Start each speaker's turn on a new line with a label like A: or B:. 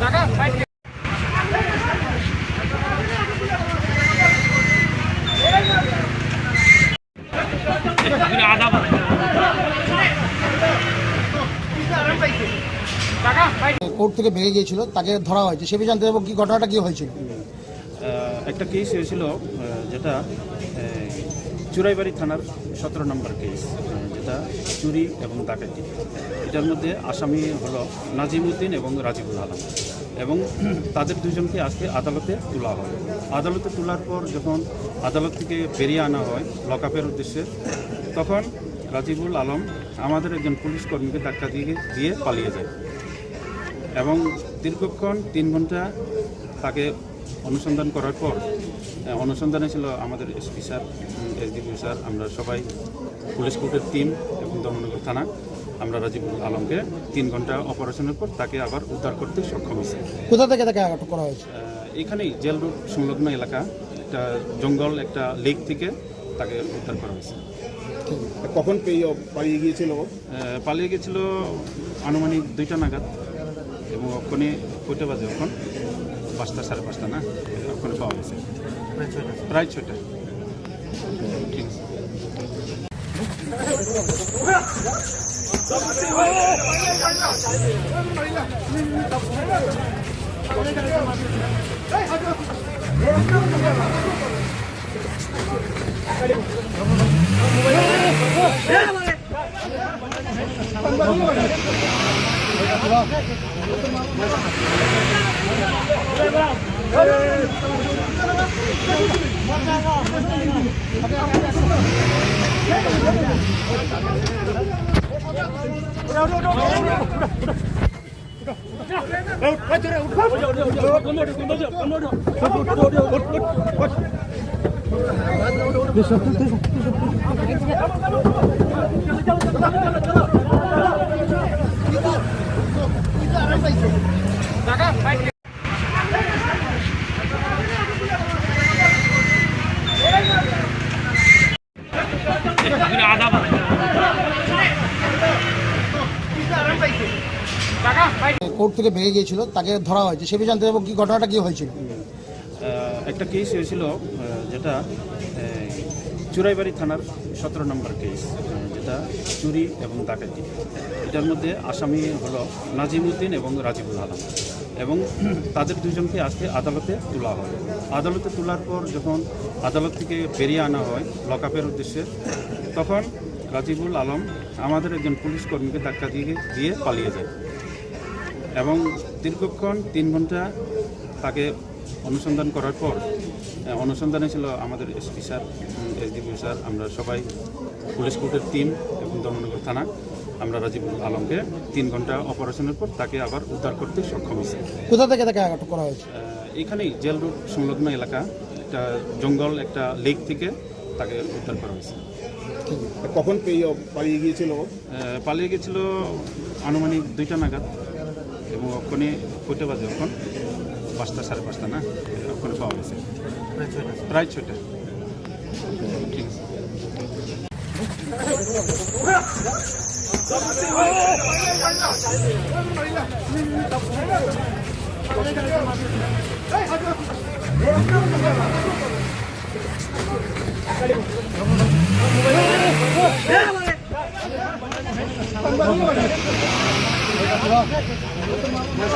A: টাকা কোর্ট থেকে ভেঙে গিয়েছিল, তাকে ধরা হয়েছে। সে জানতে চাইব কি ঘটনাটা, কি হয়েছিল?
B: একটা কেস হয়েছিল যেটা চুরাইবাড়ি থানার সতেরো নম্বর কেস যেটা চুরি এবং ডাকাতি। এটার মধ্যে আসামি হলো নাজিমুদ্দিন এবং রাজিবুল আলম। এবং তাদের দুজনকে আজকে আদালতে তোলা হয়। আদালতে তোলার পর যখন আদালত থেকে বেরিয়ে আনা হয় লকআপের উদ্দেশ্যে, তখন রাজিবুল আলম আমাদের একজন পুলিশ কর্মীকে ধাক্কা দিয়ে দিয়ে পালিয়ে যায় এবং দীর্ঘক্ষণ তিন ঘণ্টা তাকে অনুসন্ধান করার পর অনুসন্ধানে ছিল আমাদের এসপি স্যার এসডিপি স্যার, আমরা সবাই পুলিশ কোর্টের টিম এবং দমনগর থানা। আমরা রাজিবুল আলমকে তিন ঘণ্টা অপারেশনের পর তাকে আবার উদ্ধার করতে সক্ষম হয়েছে।
A: কোথা থেকে তাকে আটক করা হয়েছে?
B: এখানেই জেল রোড সংলগ্ন এলাকা একটা জঙ্গল একটা লেক থেকে তাকে উদ্ধার করা হয়েছে।
C: কখন পেয়ে পালিয়ে গিয়েছিল
B: পালিয়ে গেছিল আনুমানিক দুইটা নাগাদ। এবং ওখানে কয়টা বাজে ওখান পাঁচটা সাড়ে পাঁচটা না? ওখানে পাওয়া গেছে। প্রায় ছয়টা। ঠিক আছে। 頑張れ Desa, desa, desa.
A: কোর্ট থেকে ভেঙে গিয়েছিল, তাকে ধরা হয়েছে। সে বিষয়ে জানতে কি ঘটনাটা কি হয়েছিল?
B: একটা কেস হয়েছিল যেটা চুরাইবাড়ি থানার সতেরো নম্বর কেস যেটা চুরি এবং ডাকাতি। এটার মধ্যে আসামি হলো নাজিমুদ্দিন এবং রাজিবুল আলম। এবং তাদের দুজনকে আজকে আদালতে তোলা হয়। আদালতে তোলার পর যখন আদালত থেকে বেরিয়ে আনা হয় লকআপের উদ্দেশ্যে, তখন রাজিবুল আলম আমাদের একজন পুলিশ কর্মীকে ধাক্কা দিয়ে দিয়ে পালিয়ে যায়। এবং দীর্ঘক্ষণ তিন ঘণ্টা তাকে অনুসন্ধান করার পর অনুসন্ধানে ছিল আমাদের এসপি স্যার এসডিপি স্যার আমরা সবাই পুলিশ কোর্টের টিম এবং দমনগর থানা আমরা রাজিবুল আলমকে তিন ঘণ্টা অপারেশনের পর তাকে আবার উদ্ধার করতে সক্ষম হয়েছে।
A: কোথা থেকে তাকে আটক করা হয়েছে?
B: এখানেই জেল রোড সংলগ্ন এলাকা একটা জঙ্গল একটা লেক থেকে তাকে উদ্ধার করা হয়েছে।
C: কখন পেয়ে পালিয়ে গিয়েছিল
B: পালিয়ে গেছিল আনুমানিক দুইটা নাগাদ। এবং ওখানে কয়টা বাজে ওখান পাঁচটা সাড়ে পাঁচটা না? ওখানে পাওয়া গেছে। প্রায় ছয়টা। ঠিক আছে।